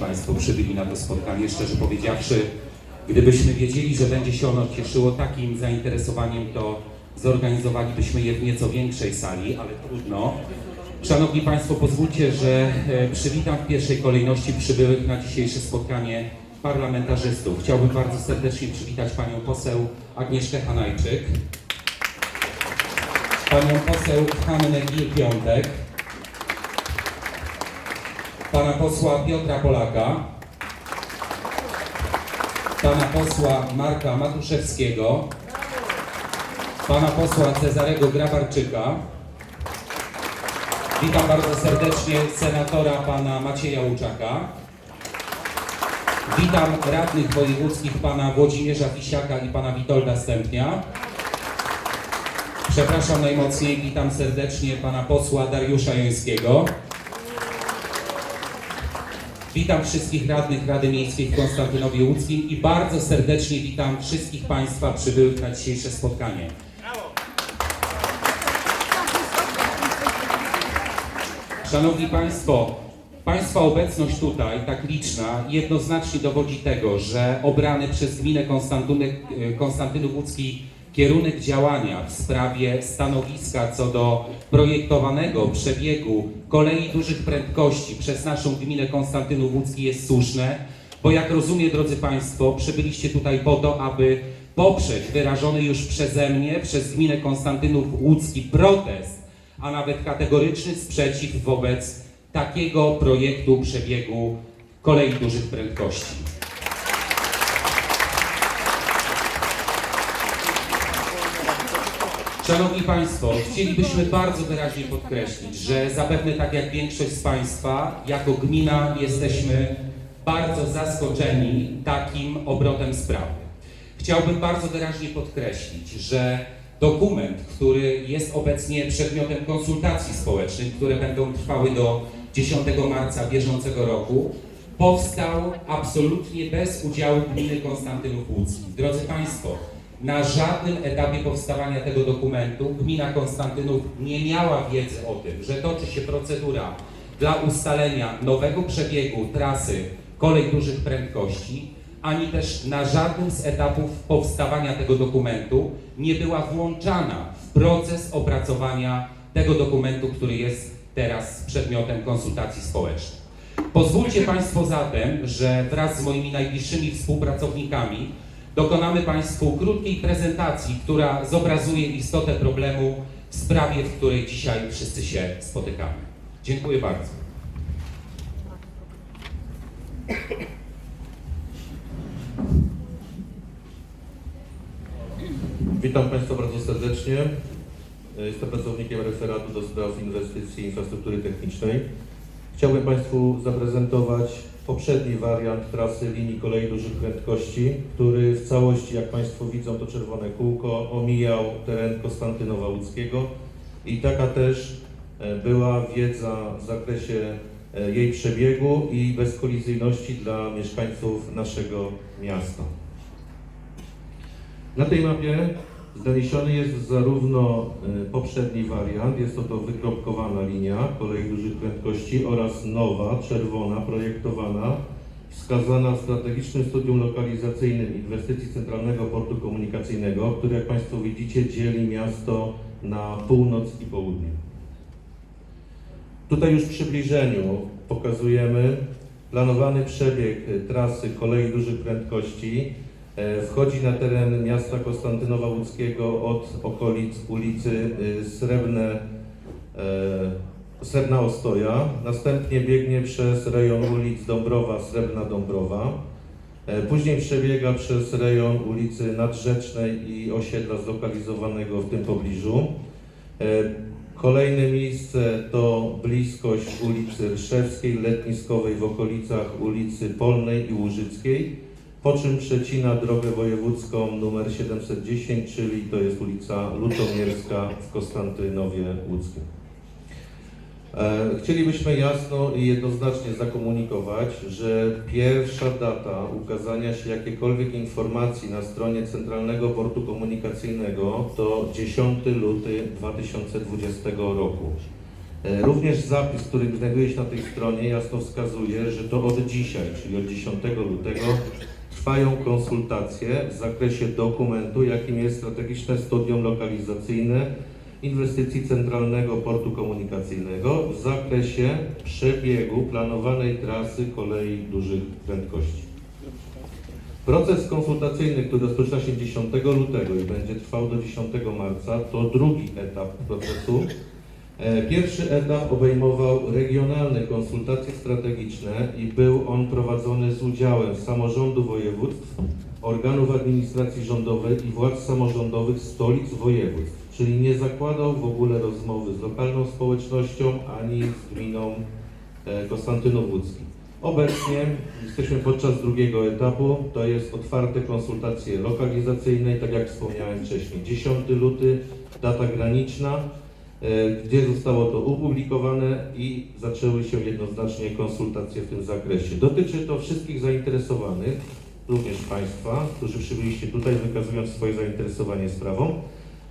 Państwo przybyli na to spotkanie. Szczerze powiedziawszy, gdybyśmy wiedzieli, że będzie się ono cieszyło takim zainteresowaniem, to zorganizowalibyśmy je w nieco większej sali, ale trudno. Szanowni Państwo, pozwólcie, że e, przywitam w pierwszej kolejności przybyłych na dzisiejsze spotkanie parlamentarzystów. Chciałbym bardzo serdecznie przywitać Panią poseł Agnieszkę Hanajczyk, Panią poseł Hannę Gil-Piątek, pana posła Piotra Polaka, pana posła Marka Matuszewskiego, pana posła Cezarego Grabarczyka. Witam bardzo serdecznie senatora pana Macieja Łuczaka. Witam radnych wojewódzkich pana Włodzimierza Wisiaka i pana Witolda Stępnia. Przepraszam najmocniej, witam serdecznie pana posła Dariusza Jońskiego. Witam wszystkich radnych Rady Miejskiej w Konstantynowie Łódzkim i bardzo serdecznie witam wszystkich Państwa przybyłych na dzisiejsze spotkanie. Szanowni Państwo, Państwa obecność tutaj, tak liczna, jednoznacznie dowodzi tego, że obrany przez gminę Konstantynów Łódzki kierunek działania w sprawie stanowiska co do projektowanego przebiegu kolei dużych prędkości przez naszą gminę Konstantynów Łódzki jest słuszne, bo jak rozumiem, drodzy Państwo, przybyliście tutaj po to, aby poprzeć wyrażony już przeze mnie, przez gminę Konstantynów Łódzki protest, a nawet kategoryczny sprzeciw wobec takiego projektu przebiegu kolei dużych prędkości. Szanowni Państwo, chcielibyśmy bardzo wyraźnie podkreślić, że zapewne tak jak większość z Państwa, jako gmina jesteśmy bardzo zaskoczeni takim obrotem sprawy. Chciałbym bardzo wyraźnie podkreślić, że dokument, który jest obecnie przedmiotem konsultacji społecznych, które będą trwały do 10 marca bieżącego roku, powstał absolutnie bez udziału gminy Konstantynów Łódzki. Drodzy Państwo, na żadnym etapie powstawania tego dokumentu gmina Konstantynów nie miała wiedzy o tym, że toczy się procedura dla ustalenia nowego przebiegu trasy kolej dużych prędkości, ani też na żadnym z etapów powstawania tego dokumentu nie była włączana w proces opracowania tego dokumentu, który jest teraz przedmiotem konsultacji społecznych. Pozwólcie Państwo zatem, że wraz z moimi najbliższymi współpracownikami dokonamy Państwu krótkiej prezentacji, która zobrazuje istotę problemu w sprawie, w której dzisiaj wszyscy się spotykamy. Dziękuję bardzo. Witam Państwa bardzo serdecznie. Jestem pracownikiem referatu do spraw inwestycji i infrastruktury technicznej. Chciałbym Państwu zaprezentować poprzedni wariant trasy linii kolei dużych prędkości, który w całości, jak Państwo widzą, to czerwone kółko, omijał teren Konstantynowa Łódzkiego i taka też e, była wiedza w zakresie e, jej przebiegu i bezkolizyjności dla mieszkańców naszego miasta. Na tej mapie zaniesiony jest zarówno y, poprzedni wariant, jest to to wykropkowana linia kolei dużych prędkości oraz nowa, czerwona, projektowana, wskazana w strategicznym studium lokalizacyjnym inwestycji Centralnego Portu Komunikacyjnego, który jak Państwo widzicie dzieli miasto na północ i południe. Tutaj już w przybliżeniu pokazujemy planowany przebieg trasy kolei dużych prędkości. E, Wchodzi na teren miasta Konstantynowa Łódzkiego od okolic ulicy y, Srebrne, e, Srebrna Ostoja. Następnie biegnie przez rejon ulic Dąbrowa, Srebrna Dąbrowa. E, Później przebiega przez rejon ulicy Nadrzecznej i osiedla zlokalizowanego w tym pobliżu. Kolejne miejsce to bliskość ulicy Rszewskiej, Letniskowej w okolicach ulicy Polnej i Łużyckiej, po czym przecina drogę wojewódzką numer 710, czyli to jest ulica Lutomierska w Konstantynowie Łódzkim. E, Chcielibyśmy jasno i jednoznacznie zakomunikować, że pierwsza data ukazania się jakiejkolwiek informacji na stronie Centralnego Portu Komunikacyjnego to 10 luty 2020 roku. E, Również zapis, który znajduje się na tej stronie, jasno wskazuje, że to od dzisiaj, czyli od 10 lutego, trwają konsultacje w zakresie dokumentu, jakim jest strategiczne studium lokalizacyjne inwestycji Centralnego Portu Komunikacyjnego w zakresie przebiegu planowanej trasy kolei dużych prędkości. Proces konsultacyjny, który rozpoczyna się 10 lutego i będzie trwał do 10 marca, to drugi etap procesu. E, Pierwszy etap obejmował regionalne konsultacje strategiczne i był on prowadzony z udziałem samorządu województw, organów administracji rządowej i władz samorządowych stolic województw, czyli nie zakładał w ogóle rozmowy z lokalną społecznością ani z gminą e, Konstantynów Łódzki. Obecnie jesteśmy podczas drugiego etapu, to jest otwarte konsultacje lokalizacyjne, tak jak wspomniałem wcześniej, 10 luty, data graniczna, gdzie zostało to opublikowane i zaczęły się jednoznacznie konsultacje w tym zakresie. Dotyczy to wszystkich zainteresowanych, również Państwa, którzy przybyliście tutaj wykazując swoje zainteresowanie sprawą,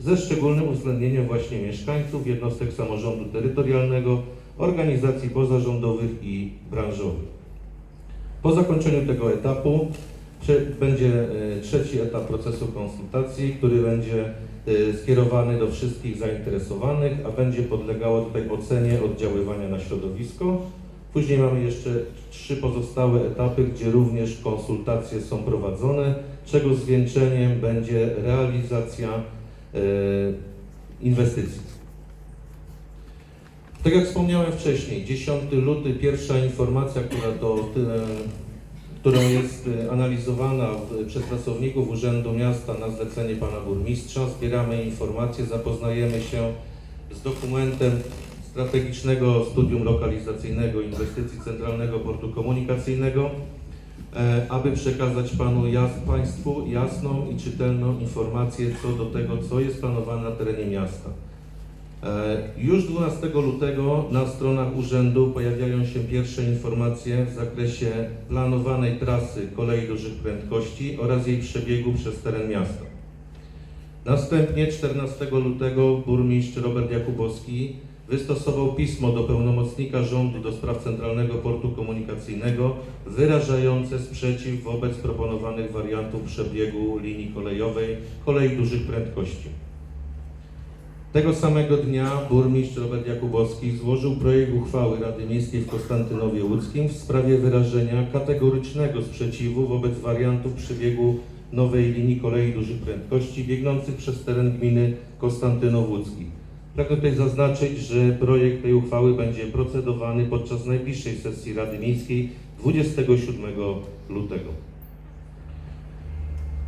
ze szczególnym uwzględnieniem właśnie mieszkańców, jednostek samorządu terytorialnego, organizacji pozarządowych i branżowych. Po zakończeniu tego etapu będzie e, trzeci etap procesu konsultacji, który będzie e, skierowany do wszystkich zainteresowanych, a będzie podlegało tutaj ocenie oddziaływania na środowisko. Później mamy jeszcze trzy pozostałe etapy, gdzie również konsultacje są prowadzone, czego zwieńczeniem będzie realizacja e, inwestycji. Tak jak wspomniałem wcześniej, 10 luty, pierwsza informacja, która e, którą jest e, analizowana przez pracowników Urzędu Miasta na zlecenie pana burmistrza. Zbieramy informacje, zapoznajemy się z dokumentem strategicznego studium lokalizacyjnego inwestycji Centralnego Portu Komunikacyjnego, e, aby przekazać panu jas, Państwu jasną i czytelną informację co do tego, co jest planowane na terenie miasta. E, Już 12 lutego na stronach urzędu pojawiają się pierwsze informacje w zakresie planowanej trasy kolei dużych prędkości oraz jej przebiegu przez teren miasta. Następnie 14 lutego burmistrz Robert Jakubowski wystosował pismo do pełnomocnika rządu do spraw Centralnego Portu Komunikacyjnego wyrażające sprzeciw wobec proponowanych wariantów przebiegu linii kolejowej kolei dużych prędkości. Tego samego dnia burmistrz Robert Jakubowski złożył projekt uchwały Rady Miejskiej w Konstantynowie Łódzkim w sprawie wyrażenia kategorycznego sprzeciwu wobec wariantów przebiegu nowej linii kolei dużych prędkości biegnących przez teren gminy Konstantynów Łódzki. Pragnę tutaj zaznaczyć, że projekt tej uchwały będzie procedowany podczas najbliższej sesji Rady Miejskiej 27 lutego.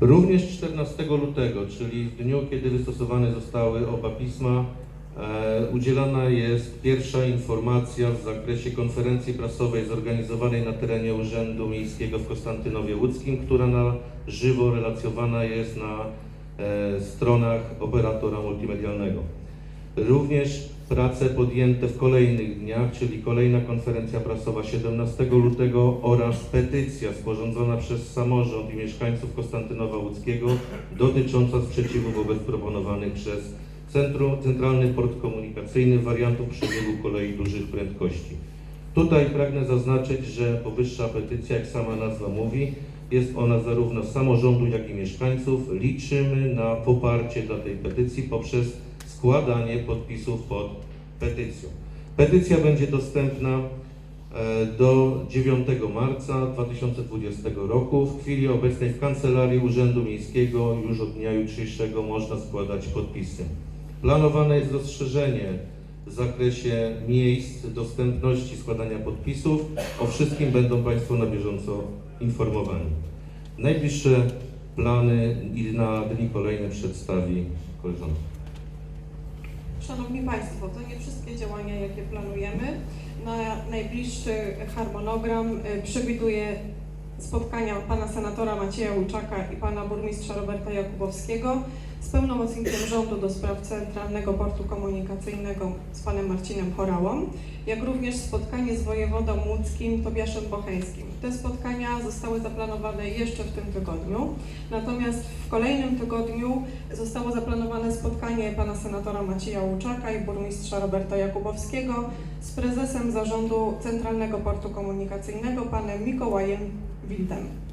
Również 14 lutego, czyli w dniu, kiedy wystosowane zostały oba pisma, e, udzielana jest pierwsza informacja w zakresie konferencji prasowej zorganizowanej na terenie Urzędu Miejskiego w Konstantynowie Łódzkim, która na żywo relacjowana jest na e, stronach operatora multimedialnego. Również prace podjęte w kolejnych dniach, czyli kolejna konferencja prasowa 17 lutego oraz petycja sporządzona przez samorząd i mieszkańców Konstantynowa Łódzkiego dotycząca sprzeciwu wobec proponowanych przez Centrum, Centralny Port Komunikacyjny wariantów przebiegu kolei dużych prędkości. Tutaj pragnę zaznaczyć, że powyższa petycja, jak sama nazwa mówi, jest ona zarówno samorządu, jak i mieszkańców. Liczymy na poparcie dla tej petycji poprzez składanie podpisów pod petycją. Petycja będzie dostępna e, do 9 marca 2020 roku. W chwili obecnej w Kancelarii Urzędu Miejskiego już od dnia jutrzejszego można składać podpisy. Planowane jest rozszerzenie w zakresie miejsc dostępności składania podpisów. O wszystkim będą Państwo na bieżąco informowani. Najbliższe plany i na dni kolejne przedstawi koleżanka. Szanowni Państwo, to nie wszystkie działania, jakie planujemy. Na najbliższy harmonogram y, przewiduje spotkania pana senatora Macieja Łuczaka i pana burmistrza Roberta Jakubowskiego z pełnomocnikiem rządu do spraw Centralnego Portu Komunikacyjnego z panem Marcinem Chorałą, jak również spotkanie z wojewodą łódzkim Tobiaszem Bocheńskim. Te spotkania zostały zaplanowane jeszcze w tym tygodniu, natomiast w kolejnym tygodniu zostało zaplanowane spotkanie pana senatora Macieja Łuczaka i burmistrza Roberta Jakubowskiego z prezesem zarządu Centralnego Portu Komunikacyjnego panem Mikołajem Wildem.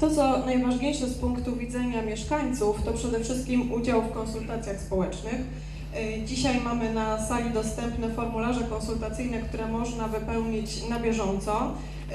To, co najważniejsze z punktu widzenia mieszkańców, to przede wszystkim udział w konsultacjach społecznych. Y, Dzisiaj mamy na sali dostępne formularze konsultacyjne, które można wypełnić na bieżąco. Y,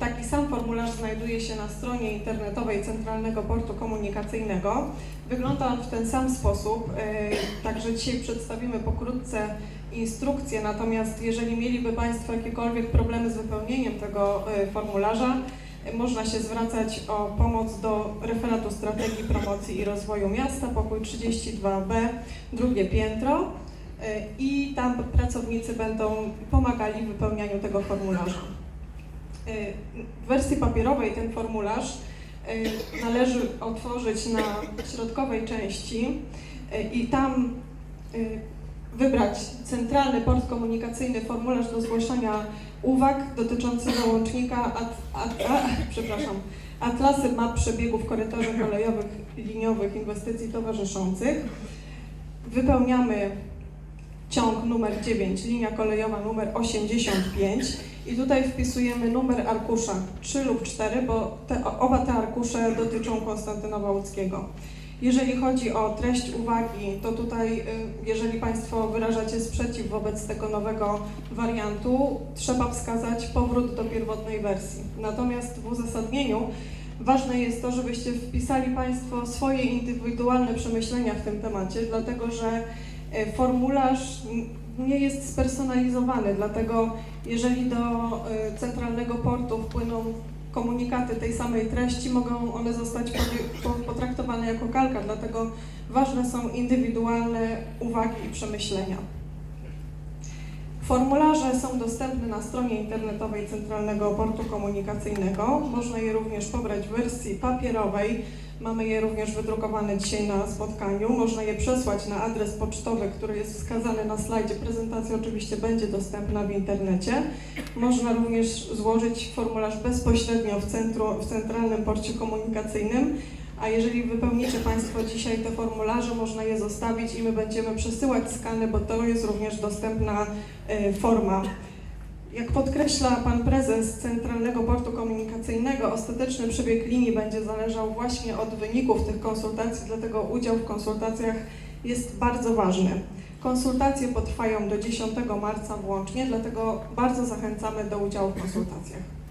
Taki sam formularz znajduje się na stronie internetowej Centralnego Portu Komunikacyjnego. Wygląda on w ten sam sposób, y, także dzisiaj przedstawimy pokrótce instrukcje, natomiast jeżeli mieliby Państwo jakiekolwiek problemy z wypełnieniem tego formularza, można się zwracać o pomoc do referatu strategii promocji i rozwoju miasta, pokój 32B, drugie piętro y, i tam pracownicy będą pomagali w wypełnianiu tego formularza. Y, W wersji papierowej ten formularz y, należy otworzyć na środkowej części i tam wybrać Centralny Port Komunikacyjny, formularz do zgłaszania uwag dotyczący załącznika at, at, a, przepraszam, atlasy map przebiegów korytarzy kolejowych, liniowych, inwestycji towarzyszących. Wypełniamy ciąg numer 9, linia kolejowa numer 85 i tutaj wpisujemy numer arkusza 3 lub 4, bo te, oba te arkusze dotyczą Konstantynowa Łódzkiego. Jeżeli chodzi o treść uwagi, to tutaj, y, jeżeli Państwo wyrażacie sprzeciw wobec tego nowego wariantu, trzeba wskazać powrót do pierwotnej wersji. Natomiast w uzasadnieniu ważne jest to, żebyście wpisali Państwo swoje indywidualne przemyślenia w tym temacie, dlatego że y, formularz nie jest spersonalizowany, dlatego jeżeli do y, centralnego portu wpłyną komunikaty tej samej treści, mogą one zostać potraktowane jako kalka, dlatego ważne są indywidualne uwagi i przemyślenia. Formularze są dostępne na stronie internetowej Centralnego Portu Komunikacyjnego. Można je również pobrać w wersji papierowej. Mamy je również wydrukowane dzisiaj na spotkaniu. Można je przesłać na adres pocztowy, który jest wskazany na slajdzie. Prezentacja oczywiście będzie dostępna w internecie. Można również złożyć formularz bezpośrednio w, centru, w Centralnym Porcie Komunikacyjnym. A jeżeli wypełnicie Państwo dzisiaj te formularze, można je zostawić i my będziemy przesyłać skany, bo to jest również dostępna y, forma. Jak podkreśla Pan Prezes Centralnego ostateczny przebieg linii będzie zależał właśnie od wyników tych konsultacji, dlatego udział w konsultacjach jest bardzo ważny. Konsultacje potrwają do 10 marca włącznie, dlatego bardzo zachęcamy do udziału w konsultacjach.